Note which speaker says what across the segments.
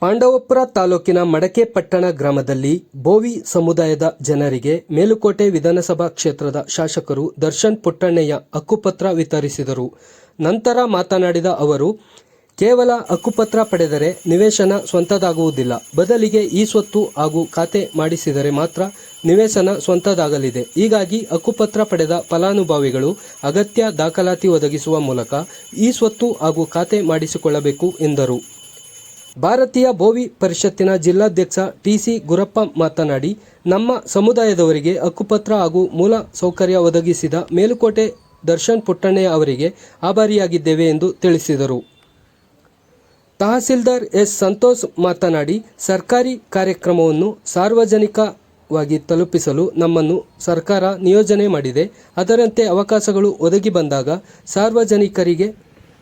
Speaker 1: ಪಾಂಡವಪುರ ತಾಲೂಕಿನ ಮಡಕೆ ಪಟ್ಟಣ ಗ್ರಾಮದಲ್ಲಿ ಬೋವಿ ಸಮುದಾಯದ ಜನರಿಗೆ ಮೇಲುಕೋಟೆ ವಿಧಾನಸಭಾ ಕ್ಷೇತ್ರದ ಶಾಸಕರು ದರ್ಶನ್ ಪುಟ್ಟಣ್ಣಯ್ಯ ಹಕ್ಕುಪತ್ರ ವಿತರಿಸಿದರು. ನಂತರ ಮಾತನಾಡಿದ ಅವರು, ಕೇವಲ ಹಕ್ಕುಪತ್ರ ಪಡೆದರೆ ನಿವೇಶನ ಸ್ವಂತದಾಗುವುದಿಲ್ಲ. ಬದಲಿಗೆ ಈ ಸ್ವತ್ತು ಹಾಗೂ ಖಾತೆ ಮಾಡಿಸಿದರೆ ಮಾತ್ರ ನಿವೇಶನ ಸ್ವಂತದಾಗಲಿದೆ. ಹೀಗಾಗಿ ಹಕ್ಕುಪತ್ರ ಪಡೆದ ಫಲಾನುಭವಿಗಳು ಅಗತ್ಯ ದಾಖಲಾತಿ ಒದಗಿಸುವ ಮೂಲಕ ಈ ಸ್ವತ್ತು ಹಾಗೂ ಖಾತೆ ಮಾಡಿಸಿಕೊಳ್ಳಬೇಕು ಎಂದರು. ಭಾರತೀಯ ಭೋವಿ ಪರಿಷತ್ತಿನ ಜಿಲ್ಲಾಧ್ಯಕ್ಷ ಟಿಸಿ ಗುರಪ್ಪ ಮಾತನಾಡಿ, ನಮ್ಮ ಸಮುದಾಯದವರಿಗೆ ಹಕ್ಕುಪತ್ರ ಹಾಗೂ ಮೂಲ ಸೌಕರ್ಯ ಒದಗಿಸಿದ ಮೇಲುಕೋಟೆ ದರ್ಶನ್ ಪುಟ್ಟಣ್ಣಯ್ಯ ಅವರಿಗೆ ಆಭಾರಿಯಾಗಿದ್ದೇವೆ ಎಂದು ತಿಳಿಸಿದರು. ತಹಸೀಲ್ದಾರ್ ಎಸ್. ಸಂತೋಷ್ ಮಾತನಾಡಿ, ಸರ್ಕಾರಿ ಕಾರ್ಯಕ್ರಮವನ್ನು ಸಾರ್ವಜನಿಕವಾಗಿ ತಲುಪಿಸಲು ನಮ್ಮನ್ನು ಸರ್ಕಾರ ನಿಯೋಜನೆ ಮಾಡಿದೆ. ಅದರಂತೆ ಅವಕಾಶಗಳು ಒದಗಿ ಬಂದಾಗ ಸಾರ್ವಜನಿಕರಿಗೆ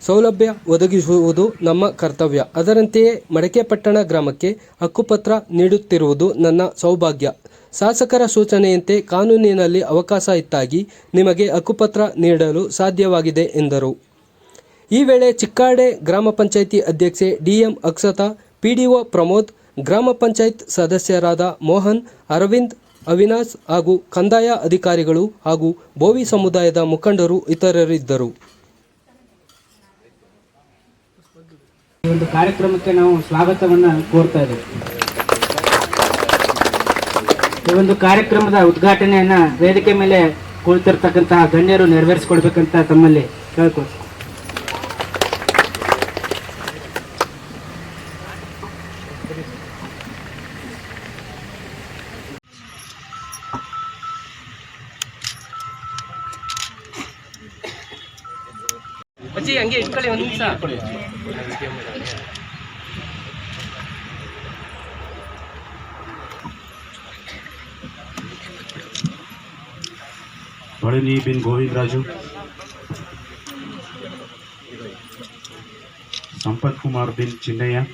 Speaker 1: ಸೌಲಭ್ಯ ಒದಗಿಸುವುದು ನಮ್ಮ ಕರ್ತವ್ಯ. ಅದರಂತೆಯೇ ಮಡಕೆಪಟ್ಟಣ ಗ್ರಾಮಕ್ಕೆ ಹಕ್ಕುಪತ್ರ ನೀಡುತ್ತಿರುವುದು ನನ್ನ ಸೌಭಾಗ್ಯ. ಶಾಸಕರ ಸೂಚನೆಯಂತೆ ಕಾನೂನಿನಲ್ಲಿ ಅವಕಾಶ ಇತ್ತಾಗಿ ನಿಮಗೆ ಹಕ್ಕುಪತ್ರ ನೀಡಲು ಸಾಧ್ಯವಾಗಿದೆ ಎಂದರು. ಈ ವೇಳೆ ಚಿಕ್ಕಾಡೆ ಗ್ರಾಮ ಪಂಚಾಯಿತಿ ಅಧ್ಯಕ್ಷೆ ಡಿಎಂ ಅಕ್ಷತಾ, ಪಿಡಿಒ ಪ್ರಮೋದ್, ಗ್ರಾಮ ಪಂಚಾಯತ್ ಸದಸ್ಯರಾದ ಮೋಹನ್, ಅರವಿಂದ್, ಅವಿನಾಶ್ ಹಾಗೂ ಕಂದಾಯ ಅಧಿಕಾರಿಗಳು ಹಾಗೂ ಬೋವಿ ಸಮುದಾಯದ ಮುಖಂಡರು ಇತರರಿದ್ದರು
Speaker 2: ಈ ಒಂದು ಕಾರ್ಯಕ್ರಮಕ್ಕೆ ನಾವು ಸ್ವಾಗತವನ್ನು ಕೋರ್ತಾ ಇದ್ದೇವೆ. ಈ ಒಂದು ಕಾರ್ಯಕ್ರಮದ ಉದ್ಘಾಟನೆಯನ್ನ ವೇದಿಕೆ ಮೇಲೆ ಕುಳಿತಿರ್ತಕ್ಕಂತಹ ಗಣ್ಯರು ನೆರವೇರಿಸಿಕೊಡ್ಬೇಕಂತ ತಮ್ಮಲ್ಲಿ
Speaker 1: ಕೇಳ್ಕೊಳ್ತೀವಿ ಹಂಗೆ ಇಟ್ಕೊಳ್ಳಿ ಒಂದು ನಿಮಿಷ.
Speaker 3: थड़ेली बिन गोविंद राजू। संपत कुमार बिन चिन्हय।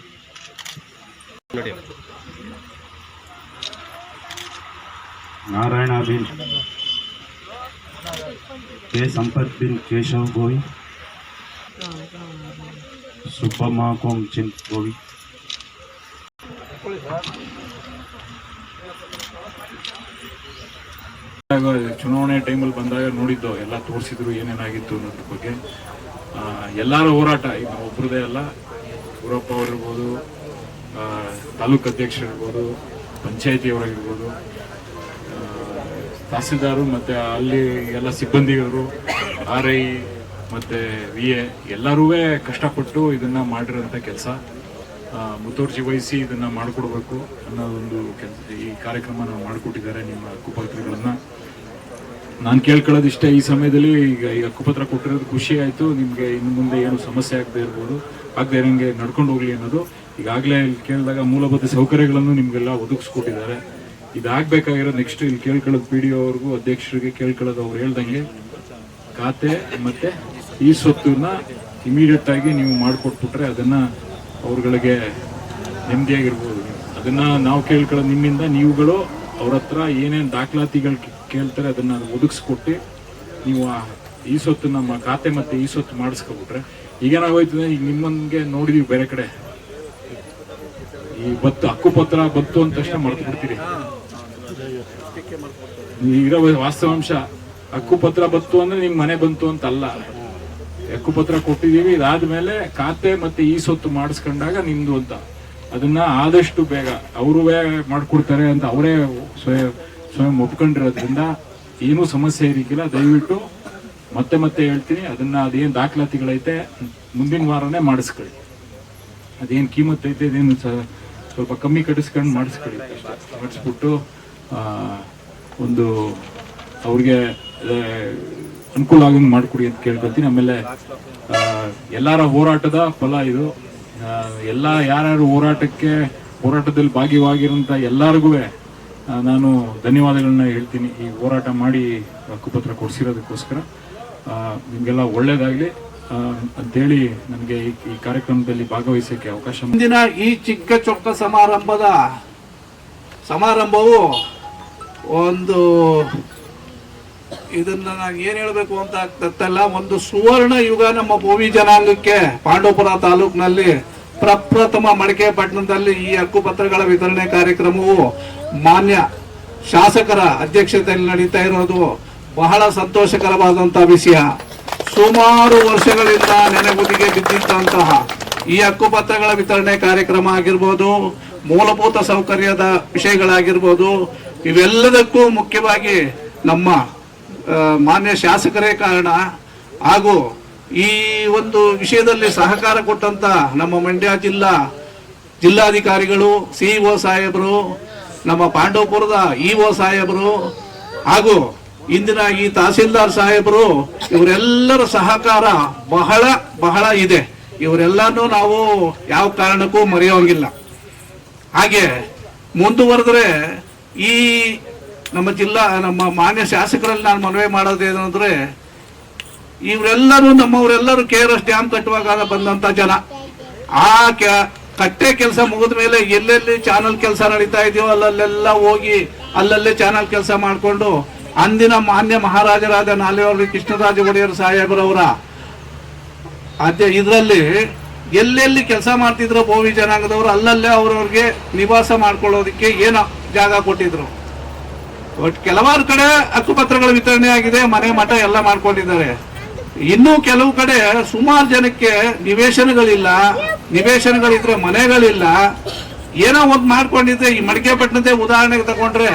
Speaker 3: नारायण बिन के संपत बिन केशव गोई। सुपमा कोम चिन
Speaker 4: गोई। ಚಿನ್ ಚುನಾವಣೆ ಟೈಮಲ್ಲಿ ಬಂದಾಗ ನೋಡಿದ್ದು, ಎಲ್ಲ ತೋರಿಸಿದ್ರು ಏನೇನಾಗಿತ್ತು ಅನ್ನೋದ್ರ ಬಗ್ಗೆ. ಎಲ್ಲರ ಹೋರಾಟ, ಈಗ ಒಬ್ಬರದೇ ಅಲ್ಲ ಯೂರಪ್ಪ ಅವರಿರ್ಬೋದು ತಾಲೂಕು ಅಧ್ಯಕ್ಷರಿರ್ಬೋದು, ಪಂಚಾಯತಿಯವರಾಗಿರ್ಬೋದು ತಹಸೀಲ್ದಾರು ಮತ್ತು ಅಲ್ಲಿ ಎಲ್ಲ ಸಿಬ್ಬಂದಿಗಳು ಆರ್ ಐ ಮತ್ತು ವಿ ಎ ಎಲ್ಲರೂ ಕಷ್ಟಪಟ್ಟು ಇದನ್ನು ಮಾಡಿರೋಂಥ ಕೆಲಸ. ಮುತುವರ್ಜಿ ವಹಿಸಿ ಇದನ್ನು ಮಾಡಿಕೊಡ್ಬೇಕು ಅನ್ನೋ ಒಂದು ಕೆಲಸ, ಈ ನಾವು ಮಾಡಿಕೊಟ್ಟಿದ್ದಾರೆ ನಿಮ್ಮ ಹಕ್ಕುಪತ್ರಗಳನ್ನು ನಾನು ಕೇಳ್ಕೊಳ್ಳೋದು ಇಷ್ಟ. ಈ ಸಮಯದಲ್ಲಿ ಈಗ ಈ ಹಕ್ಕುಪತ್ರ ಕೊಟ್ಟಿರೋದು ಖುಷಿ ಆಯಿತು. ನಿಮಗೆ ಇನ್ನು ಮುಂದೆ ಏನು ಸಮಸ್ಯೆ ಆಗದೆ ಇರ್ಬೋದು. ಆಗದೆ ಇರೋಂಗೆ ನಡ್ಕೊಂಡು ಹೋಗಲಿ ಅನ್ನೋದು. ಈಗಾಗಲೇ ಇಲ್ಲಿ ಕೇಳಿದಾಗ ಮೂಲಭೂತ ಸೌಕರ್ಯಗಳನ್ನು ನಿಮಗೆಲ್ಲ ಒದಗಿಸ್ಕೊಟ್ಟಿದ್ದಾರೆ. ಇದಾಗಬೇಕಾಗಿರೋದು ನೆಕ್ಸ್ಟ್ ಇಲ್ಲಿ ಕೇಳ್ಕೊಳ್ಳೋದು ಪಿ ಡಿ ಅವ್ರಿಗೂ, ಅಧ್ಯಕ್ಷರಿಗೆ ಕೇಳ್ಕೊಳ್ಳೋದು ಅವ್ರು ಹೇಳ್ದಂಗೆ ಖಾತೆ ಮತ್ತು ಈ ಸ್ವತ್ತನ್ನು ಇಮಿಡಿಯೇಟ್ ಆಗಿ ನೀವು ಮಾಡಿಕೊಟ್ಬಿಟ್ರೆ ಅದನ್ನು ಅವ್ರಗಳಿಗೆ ನೆಮ್ಮದಿಯಾಗಿರ್ಬೋದು ಅದನ್ನು ನಾವು ಕೇಳ್ಕೊಳ್ಳೋದು ನಿಮ್ಮಿಂದ, ನೀವುಗಳು ಅವ್ರ ಹತ್ರ ಏನೇನು ದಾಖಲಾತಿಗಳು ಕೇಳ್ತಾರೆ, ಅದನ್ನ ಒದಗಿಸ್ಕೊಟ್ಟು ನೀವು ಈ ಸೊತ್ತು ನಮ್ಮ ಖಾತೆ ಮತ್ತೆ ಈ ಸೊತ್ತು ಮಾಡಿಸ್ಕೊಬಿಟ್ರೆ ಈಗೇನಾಗೋಯ್ತದೆ ಈಗ ನಿಮ್ಮನ್ಗೆ ನೋಡಿದೀವಿ ಬೇರೆ ಕಡೆ. ಈ ಬತ್ತು, ಹಕ್ಕುಪತ್ರ ಬತ್ತು ಅಂತ ತಕ್ಷಣ ಮರ್ತು ಬಿಡ್ತೀರಿ ಇರೋ ವಾಸ್ತವಾಂಶ, ಹಕ್ಕುಪತ್ರ ಬತ್ತು ಅಂದ್ರೆ ನಿಮ್ ಮನೆ ಬಂತು ಅಂತ ಅಲ್ಲ. ಹಕ್ಕುಪತ್ರ ಕೊಟ್ಟಿದ್ದೀವಿ ಇದಾದ್ಮೇಲೆ ಖಾತೆ ಮತ್ತೆ ಈ ಸೊತ್ತು ಮಾಡಿಸ್ಕೊಂಡಾಗ ನಿಮ್ದು ಅಂತ. ಅದನ್ನ ಆದಷ್ಟು ಬೇಗ, ಅವರು ಮಾಡ್ಕೊಡ್ತಾರೆ ಅಂತ ಅವರೇ ಸ್ವಯಂ ಸ್ವಯಂ ಒಪ್ಕೊಂಡಿರೋದ್ರಿಂದ ಏನೂ ಸಮಸ್ಯೆ ಇರಲಿಕ್ಕಿಲ್ಲ ದಯವಿಟ್ಟು ಮತ್ತೆ ಮತ್ತೆ ಹೇಳ್ತೀನಿ, ಅದನ್ನ ಅದೇನು ದಾಖಲಾತಿಗಳೈತೆ ಮುಂದಿನ ವಾರನೇ ಮಾಡಿಸ್ಕೊಳ್ಳಿ. ಅದೇನು ಐತೆ ಅದೇನು ಸ್ವಲ್ಪ ಕಮ್ಮಿ ಕಟ್ಟಿಸ್ಕೊಂಡು ಮಾಡಿಸ್ಕೊಳ್ಳಿ. ಮಾಡಿಸ್ಬಿಟ್ಟು ಒಂದು ಅವ್ರಿಗೆ ಅನುಕೂಲ ಆಗಂಗೆ ಮಾಡಿಕೊಡಿ ಅಂತ ಕೇಳ್ಕೊತೀನಿ ಆಮೇಲೆ ಎಲ್ಲರ ಹೋರಾಟದ ಫಲ ಇದು. ಎಲ್ಲ ಯಾರ್ಯಾರು ಹೋರಾಟಕ್ಕೆ, ಹೋರಾಟದಲ್ಲಿ ಭಾಗಿಯಾಗಿರೋಂಥ ಎಲ್ಲರಿಗೂ ನಾನು ಧನ್ಯವಾದಗಳನ್ನ ಹೇಳ್ತೀನಿ. ಈ ಹೋರಾಟ ಮಾಡಿ ಹಕ್ಕುಪತ್ರ ಕೊಡಿಸಿರೋದಕ್ಕೋಸ್ಕರ. ನಿಮಗೆಲ್ಲ ಒಳ್ಳೇದಾಗಲಿ. ಅಂತೇಳಿ ನನಗೆ ಈ- ಕಾರ್ಯಕ್ರಮದಲ್ಲಿ ಭಾಗವಹಿಸೋಕ್ಕೆ ಅವಕಾಶ
Speaker 5: ಮುಂದಿನ ಈ ಚಿಕ್ಕ ಚೊಕ್ಕ ಸಮಾರಂಭದ ಸಮಾರಂಭವು ಒಂದು ಇದನ್ನ ನಾನು ಏನ್ ಹೇಳಬೇಕು ಅಂತ ಆಗ್ತಲ್ಲ ಒಂದು ಸುವರ್ಣ ಯುಗ ನಮ್ಮ ಭೂಮಿ ಜನಾಂಗಕ್ಕೆ ಪಾಂಡವಪುರ ತಾಲೂಕಿನಲ್ಲಿ. ಪ್ರಪ್ರಥಮ ಮಡಿಕೆ ಪಟ್ಟಣದಲ್ಲಿ ಈ ಹಕ್ಕುಪತ್ರಗಳ ವಿತರಣೆ ಕಾರ್ಯಕ್ರಮವು ಮಾನ್ಯ ಶಾಸಕರ ಅಧ್ಯಕ್ಷತೆಯಲ್ಲಿ ನಡೀತಾ ಇರೋದು. ಬಹಳ ಸಂತೋಷಕರವಾದಂತಹ ವಿಷಯ. ಸುಮಾರು ವರ್ಷಗಳಿಂದ ನೆನೆಗುದಿಗೆ ಬಿದ್ದಿದ್ದಂತಹ ಈ ಹಕ್ಕುಪತ್ರಗಳ ವಿತರಣೆ ಕಾರ್ಯಕ್ರಮ ಆಗಿರ್ಬೋದು, ಮೂಲಭೂತ ಸೌಕರ್ಯದ ವಿಷಯಗಳಾಗಿರ್ಬೋದು, ಇವೆಲ್ಲದಕ್ಕೂ ಮುಖ್ಯವಾಗಿ ನಮ್ಮ ಮಾನ್ಯ ಶಾಸಕರೇ ಕಾರಣ. ಹಾಗೂ ಈ ಒಂದು ವಿಷಯದಲ್ಲಿ ಸಹಕಾರ ಕೊಟ್ಟಂತ ನಮ್ಮ ಮಂಡ್ಯ ಜಿಲ್ಲಾ ಜಿಲ್ಲಾಧಿಕಾರಿಗಳು ಸಿಇಒ ಸಾಹೇಬರು, ನಮ್ಮ ಪಾಂಡವಪುರದ ಇಒ ಸಾಹೇಬರು ಹಾಗೂ ಇಂದಿನ ಈ ತಹಸೀಲ್ದಾರ್ ಸಾಹೇಬರು, ಇವರೆಲ್ಲರ ಸಹಕಾರ ಬಹಳ ಬಹಳ ಇದೆ. ಇವರೆಲ್ಲನೂ ನಾವು ಯಾವ ಕಾರಣಕ್ಕೂ ಮರೆಯೋಂಗಿಲ್ಲ. ಹಾಗೆ ಮುಂದುವರೆದ್ರೆ ಈ ನಮ್ಮ ಜಿಲ್ಲಾ ನಮ್ಮ ಮಾನ್ಯ ಶಾಸಕರಲ್ಲಿ ನಾನು ಮನವಿ ಮಾಡೋದೇನಂದ್ರೆ ಇವರೆಲ್ಲರೂ ನಮ್ಮವರೆಲ್ಲರೂ ಕೆ ಆರ್ ಎಸ್ ಡ್ಯಾಮ್ ಕಟ್ಟುವಾಗ ಬಂದಂತ ಜನ. ಆ ಕಟ್ಟೆ ಕೆಲಸ ಮುಗಿದ ಮೇಲೆ ಎಲ್ಲೆಲ್ಲಿ ಚಾನಲ್ ಕೆಲಸ ನಡೀತಾ ಇದೆಯೋ ಅಲ್ಲಲ್ಲೆಲ್ಲ ಹೋಗಿ ಅಲ್ಲಲ್ಲೇ ಚಾನಲ್ ಕೆಲಸ ಮಾಡಿಕೊಂಡು ಅಂದಿನ ಮಾನ್ಯ ಮಹಾರಾಜರಾದ ನಾಲೆಯವರು ಕೃಷ್ಣರಾಜ ಒಡೆಯರ್ ಸಾಹೇಬರವರ ಅದೇ ಇದರಲ್ಲಿ ಎಲ್ಲೆಲ್ಲಿ ಕೆಲಸ ಮಾಡ್ತಿದ್ರು ಭೋವಿ ಜನಾಂಗದವರು ಅಲ್ಲಲ್ಲೇ ಅವ್ರವ್ರಿಗೆ ನಿವಾಸ ಮಾಡ್ಕೊಳ್ಳೋದಕ್ಕೆ ಏನು ಜಾಗ ಕೊಟ್ಟಿದ್ರು. ಒಟ್ಟು ಕೆಲವಾರು ಕಡೆ ಹಕ್ಕುಪತ್ರಗಳ ವಿತರಣೆ ಆಗಿದೆ, ಮನೆ ಮಠ ಎಲ್ಲ ಮಾಡ್ಕೊಂಡಿದ್ದಾರೆ. ಇನ್ನು ಕೆಲವು ಕಡೆ ಸುಮಾರು ಜನಕ್ಕೆ ನಿವೇಶನಗಳಿಲ್ಲ, ನಿವೇಶನಗಳಿದ್ರೆ ಮನೆಗಳಿಲ್ಲ. ಏನೋ ಒಂದು ಮಾಡ್ಕೊಂಡಿದ್ರೆ ಈ ಮಡಿಕೆ ಪಟ್ಟಣದೇ ಉದಾಹರಣೆಗೆ ತಗೊಂಡ್ರೆ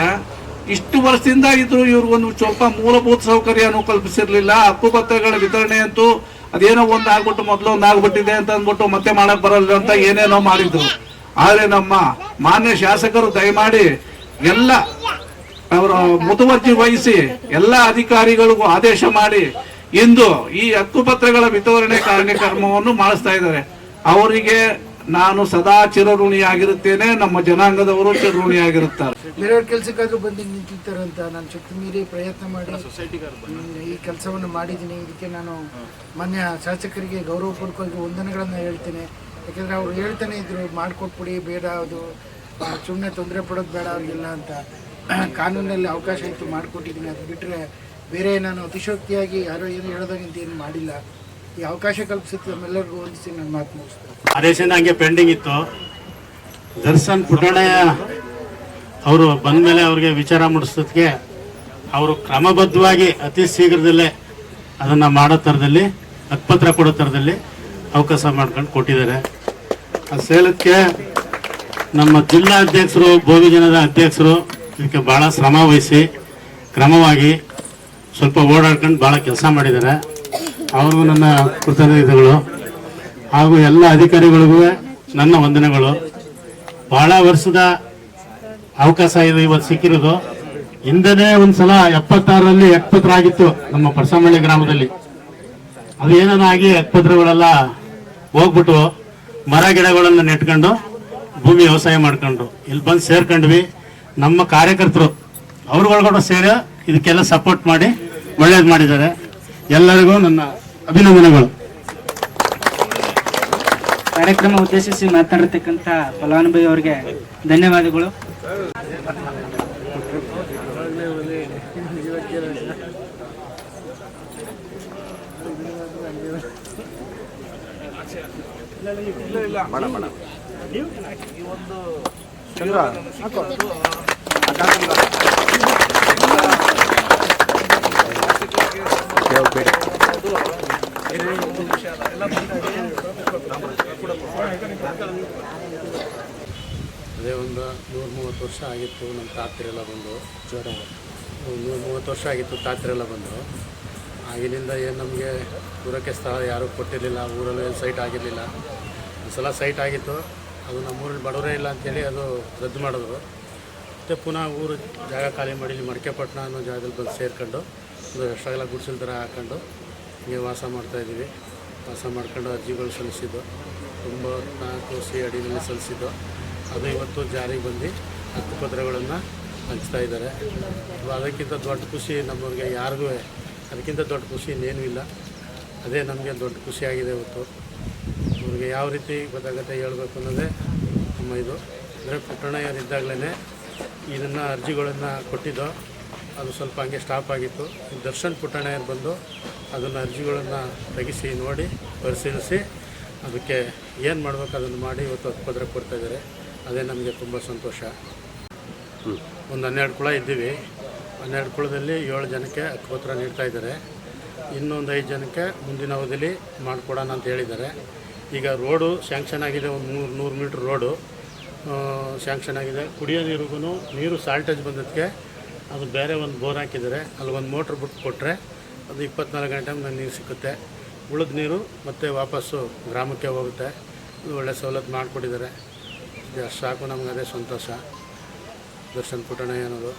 Speaker 5: ಇಷ್ಟು ವರ್ಷದಿಂದ ಇದ್ರು ಇವ್ರಿಗೊಂದು ಸ್ವಲ್ಪ ಮೂಲಭೂತ ಸೌಕರ್ಯನೂ ಕಲ್ಪಿಸಿರ್ಲಿಲ್ಲ. ಹಕ್ಕುಪತ್ರಗಳ ವಿತರಣೆ ಅಂತೂ ಅದೇನೋ ಒಂದು ಆಗ್ಬಿಟ್ಟು ಮೊದಲು ಒಂದು ಆಗ್ಬಿಟ್ಟಿದೆ ಅಂತ ಅಂದ್ಬಿಟ್ಟು ಮತ್ತೆ ಮಾಡಕ್ ಬರಲ್ಲ ಅಂತ ಏನೇನೋ ಮಾಡಿದ್ರು. ಆದ್ರೆ ನಮ್ಮ ಮಾನ್ಯ ಶಾಸಕರು ದಯಮಾಡಿ ಎಲ್ಲ, ಅವರು ಮುತುವರ್ಜಿ ವಹಿಸಿ ಎಲ್ಲ ಅಧಿಕಾರಿಗಳಿಗೂ ಆದೇಶ ಮಾಡಿ ಇಂದು ಈ ಹಕ್ಕುಪತ್ರಗಳ ವಿತರಣೆ ಕಾರ್ಯಕ್ರಮವನ್ನು ಮಾಡಿಸ್ತಾ ಇದ್ದಾರೆ. ಅವರಿಗೆ ನಾನು ಸದಾ ಚಿರಋಣಿಯಾಗಿರುತ್ತೇನೆ ನಮ್ಮ ಜನಾಂಗದವರು ಚಿರಋಣಿಯಾಗಿರುತ್ತಾರೆ
Speaker 6: ಬೇರೆಯವ್ರ ಕೆಲಸಕ್ಕಾದ್ರೂ ಬಂದು ನಿಂತಿರ್ತಾರಂತ ಅಂತ ನಾನು ಶಕ್ತಿ ಮೀರಿ ಪ್ರಯತ್ನ ಮಾಡಿ ಈ ಕೆಲಸವನ್ನು ಮಾಡಿದ್ದೀನಿ. ಇದಕ್ಕೆ ನಾನು ಮಾನ್ಯ ಶಾಸಕರಿಗೆ ಗೌರವಪೂರ್ವಕವಾಗಿ ವಂದನೆಗಳನ್ನು ಹೇಳ್ತೇನೆ. ಯಾಕೆಂದರೆ ಅವ್ರು ಹೇಳ್ತಾನೆ ಇದ್ರು ಮಾಡಿಕೊಟ್ಬಿಡಿ ಬೇಡ ಅದು. ಸುಮ್ಮನೆ ತೊಂದರೆ ಪಡೋದು ಬೇಡ ಅವ್ರಿಗೆಲ್ಲ ಅಂತ. ಕಾನೂನಲ್ಲಿ ಅವಕಾಶ ಇತ್ತು ಮಾಡಿಕೊಟ್ಟಿದ್ದೀನಿ. ಅದು ಬಿಟ್ಟರೆ ಬೇರೆ ನಾನು ಅತಿಶೋಕ್ತಿಯಾಗಿ ಯಾರೋ ಏನು ಹೇಳೋದಾಗಿಂತ ಏನು ಮಾಡಿಲ್ಲ. ಈ ಅವಕಾಶ ಕಲ್ಪಿಸುತ್ತೆ ನಮ್ಮೆಲ್ಲರಿಗೂ ಹೊಂದಿಸಿ ನನ್ನ ಮಾತು ಮುಗಿಸ್ತೇನೆ.
Speaker 7: ಆದೇಶದಿಂದ ಹಂಗೆ ಪೆಂಡಿಂಗ್ ಇತ್ತು. ದರ್ಶನ್ ಪುಟಣೆಯ ಅವರು ಬಂದ ಮೇಲೆ ಅವ್ರಿಗೆ ವಿಚಾರ ಮುಡಿಸೋದಕ್ಕೆ ಅವರು ಕ್ರಮಬದ್ಧವಾಗಿ ಅತಿ ಶೀಘ್ರದಲ್ಲೇ ಅದನ್ನು ಮಾಡೋ ಥರದಲ್ಲಿ ಹಕ್ಪತ್ರ ಕೊಡೋ ಥರದಲ್ಲಿ ಅವಕಾಶ ಮಾಡ್ಕೊಂಡು ಕೊಟ್ಟಿದ್ದಾರೆ. ಆ ಸೇಲಕ್ಕೆ ನಮ್ಮ ಜಿಲ್ಲಾ ಅಧ್ಯಕ್ಷರು ಬೋವಿ ಜನದ ಅಧ್ಯಕ್ಷರು ಇದಕ್ಕೆ ಭಾಳ ಶ್ರಮ ವಹಿಸಿ, ಕ್ರಮವಾಗಿ ಸ್ವಲ್ಪ ಓಡಾಡ್ಕೊಂಡು ಭಾಳ ಕೆಲಸ ಮಾಡಿದ್ದಾರೆ. ಅವ್ರಿಗೂ ನನ್ನ ಕೃತಜ್ಞತೆಗಳು. ಹಾಗೂ ಎಲ್ಲ ಅಧಿಕಾರಿಗಳಿಗೂ ನನ್ನ ವಂದನೆಗಳು. ಬಹಳ ವರ್ಷದ ಅವಕಾಶ ಇದೆ ಇವತ್ತು ಸಿಕ್ಕಿರೋದು. ಹಿಂದನೇ ಒಂದ್ಸಲ ಎಪ್ಪತ್ತಾರರಲ್ಲಿ ಎಪ್ಪತ್ತರಾಗಿತ್ತು ಆಗಿತ್ತು ನಮ್ಮ ಪರಸಮಳ್ಳಿ ಗ್ರಾಮದಲ್ಲಿ. ಅದು ಏನಾನ ಆಗಿ ಎಪ್ಪತ್ತರಗಳೆಲ್ಲ ಹೋಗ್ಬಿಟ್ಟು ಮರ ಗಿಡಗಳನ್ನು ನೆಟ್ಕೊಂಡು ಭೂಮಿ ವ್ಯವಸಾಯ ಮಾಡ್ಕೊಂಡು ಇಲ್ಲಿ ಬಂದು ಸೇರ್ಕೊಂಡ್ವಿ. ನಮ್ಮ ಕಾರ್ಯಕರ್ತರು ಅವ್ರುಗಳು ಕೂಡ ಸೇರಿ ಇದಕ್ಕೆಲ್ಲ ಸಪೋರ್ಟ್ ಮಾಡಿ ಒಳ್ಳೇದು ಮಾಡಿದ್ದಾರೆ. ಎಲ್ಲರಿಗೂ ನನ್ನ ಅಭಿನಂದನೆಗಳು.
Speaker 2: ಕಾರ್ಯಕ್ರಮ ಉದ್ದೇಶಿಸಿ ಮಾತಾಡತಕ್ಕಂಥ ಫಲಾನುಭವಿ ಅವರಿಗೆ ಧನ್ಯವಾದಗಳು.
Speaker 7: ಅದೇ ಒಂದು ನೂರ ಮೂವತ್ತು ವರ್ಷ ಆಗಿತ್ತು, ನಮ್ಮ ತಾತ್ರೆಲ್ಲ ಬಂದು. ನೂರ ಮೂವತ್ತು ವರ್ಷ ಆಗಿತ್ತು, ತಾತ್ರೆಲ್ಲ ಬಂದು. ಆಗಿನಿಂದ ಏನು ನಮಗೆ ಊರಕ್ಕೆ ಸ್ಥಳ ಯಾರೂ ಕೊಟ್ಟಿರಲಿಲ್ಲ, ಊರಲ್ಲಿ ಸೈಟ್ ಆಗಿರಲಿಲ್ಲ. ಒಂದು ಸಲ ಸೈಟ್ ಆಗಿತ್ತು, ಅದು ನಮ್ಮೂರಲ್ಲಿ ಬಡವರೇ ಇಲ್ಲ ಅಂತೇಳಿ ಅದು ರದ್ದು ಮಾಡಿದ್ರು. ಮತ್ತು ಪುನಃ ಊರು ಜಾಗ ಖಾಲಿ ಮಾಡಿ ಮಡಿಕೆಪಟ್ಟಣ ಅನ್ನೋ ಜಾಗದಲ್ಲಿ ಬಂದು ಸೇರ್ಕೊಂಡು ಎಷ್ಟಾಗಲ್ಲ ಗುಡಿಸಲ್ ಥರ ಹಾಕ್ಕೊಂಡು ಹಿಂಗೆ ವಾಸ ಮಾಡ್ತಾಯಿದ್ದೀವಿ ವಾಸ ಮಾಡ್ಕೊಂಡು ಅರ್ಜಿಗಳು ಸಲ್ಲಿಸಿದ್ದು. ನಾಲ್ಕು ಸಿ ಅಡಿನಲ್ಲಿ ಸಲ್ಲಿಸಿದ್ದು. ಅದು ಇವತ್ತು ಜಾರಿಗೆ ಬಂದು ಹಕ್ಕುಪತ್ರಗಳನ್ನು ಹಂಚ್ತಾ ಇದ್ದಾರೆ. ಅದಕ್ಕಿಂತ ದೊಡ್ಡ ಖುಷಿ ನಮ್ಮವ್ರಿಗೆ ಯಾರಿಗೂ ಅದಕ್ಕಿಂತ ದೊಡ್ಡ ಖುಷಿ ಇನ್ನೇನೂ ಇಲ್ಲ. ಅದೇ ನಮಗೆ ದೊಡ್ಡ ಖುಷಿಯಾಗಿದೆ ಇವತ್ತು. ಅವ್ರಿಗೆ ಯಾವ ರೀತಿ ಗೊತ್ತಾಗತ್ತೆ ಹೇಳಬೇಕು ಅನ್ನೋದೇ ನಮ್ಮ ಇದು. ಅಂದರೆ ಪುಟ್ಟಣ್ಣಯ್ಯರಿದ್ದಾಗಲೇ ಇದನ್ನು ಅರ್ಜಿಗಳನ್ನು ಕೊಟ್ಟಿದ್ದು. ಅದು ಸ್ವಲ್ಪ ಹಂಗೆ ಸ್ಟಾಪ್ ಆಗಿತ್ತು. ದರ್ಶನ್ ಪುಟ್ಟಣ್ಣಯ್ಯರು ಬಂದು ಅದನ್ನು ಅರ್ಜಿಗಳನ್ನು ತೆಗೆಸಿ, ನೋಡಿ, ಪರಿಶೀಲಿಸಿ, ಅದಕ್ಕೆ ಏನು ಮಾಡಬೇಕು ಅದನ್ನು ಮಾಡಿ ಇವತ್ತು ಹತ್ತು ಕೊಡ್ತಾ ಇದ್ದಾರೆ. ಅದೇ ನಮಗೆ ತುಂಬ ಸಂತೋಷ. ಒಂದು ಹನ್ನೆರಡು ಕುಳ ಇದ್ದೀವಿ. ಹನ್ನೆರಡು ಕುಳದಲ್ಲಿ ಏಳು ಜನಕ್ಕೆ ಹಕ್ಕುಪತ್ರ ನೀಡ್ತಾ ಇದ್ದಾರೆ. ಇನ್ನೊಂದು ಐದು ಜನಕ್ಕೆ ಮುಂದಿನ ಅವಧಿಲಿ ಮಾಡಿಕೊಡೋಣ ಅಂತ ಹೇಳಿದ್ದಾರೆ. ಈಗ ರೋಡು ಸ್ಯಾಂಕ್ಷನ್ ಆಗಿದೆ, ಒಂದು ನೂರು ನೂರು ಮೀಟ್ರ್ ರೋಡು. ಸ್ಯಾಂಕ್ಷನ್ ಆಗಿದೆ. ಕುಡಿಯೋ ನೀರಿಗೂ ನೀರು ಸಾಲ್ಟೇಜ್ ಬಂದದಕ್ಕೆ ಅದು ಬೇರೆ ಒಂದು ಬೋರ್ ಹಾಕಿದರೆ ಅಲ್ಲಿ ಒಂದು ಮೋಟ್ರ್ ಬಿಟ್ಟು ಕೊಟ್ಟರೆ ಅದು ಇಪ್ಪತ್ನಾಲ್ಕು ಗಂಟೆ ನನಗೆ ನೀರು ಸಿಕ್ಕುತ್ತೆ. ಉಳಿದ ನೀರು ಮತ್ತೆ ವಾಪಸ್ಸು ಗ್ರಾಮಕ್ಕೆ ಹೋಗುತ್ತೆ. ಇದು ಒಳ್ಳೆ ಸವಲತ್ತು ಮಾಡಿಕೊಟ್ಟಿದ್ದಾರೆ. ಇದು ಅಷ್ಟು ಸಾಕು ನಮ್ಗೆ ಅದೇ ಸಂತೋಷ. ದರ್ಶನ್ ಪುಟ್ಟಣ ಅನ್ನೋದು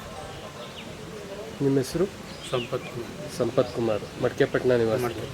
Speaker 1: ನಿಮ್ಮ ಹೆಸರು?
Speaker 7: ಸಂಪತ್ ಕುಮಾರ್.
Speaker 1: ಸಂಪತ್ ಕುಮಾರ್. ಮಡಿಕೆಪಟ್ಟಣ ನಿವಾಸ.
Speaker 7: ಮಾಡ್ತೀವಿ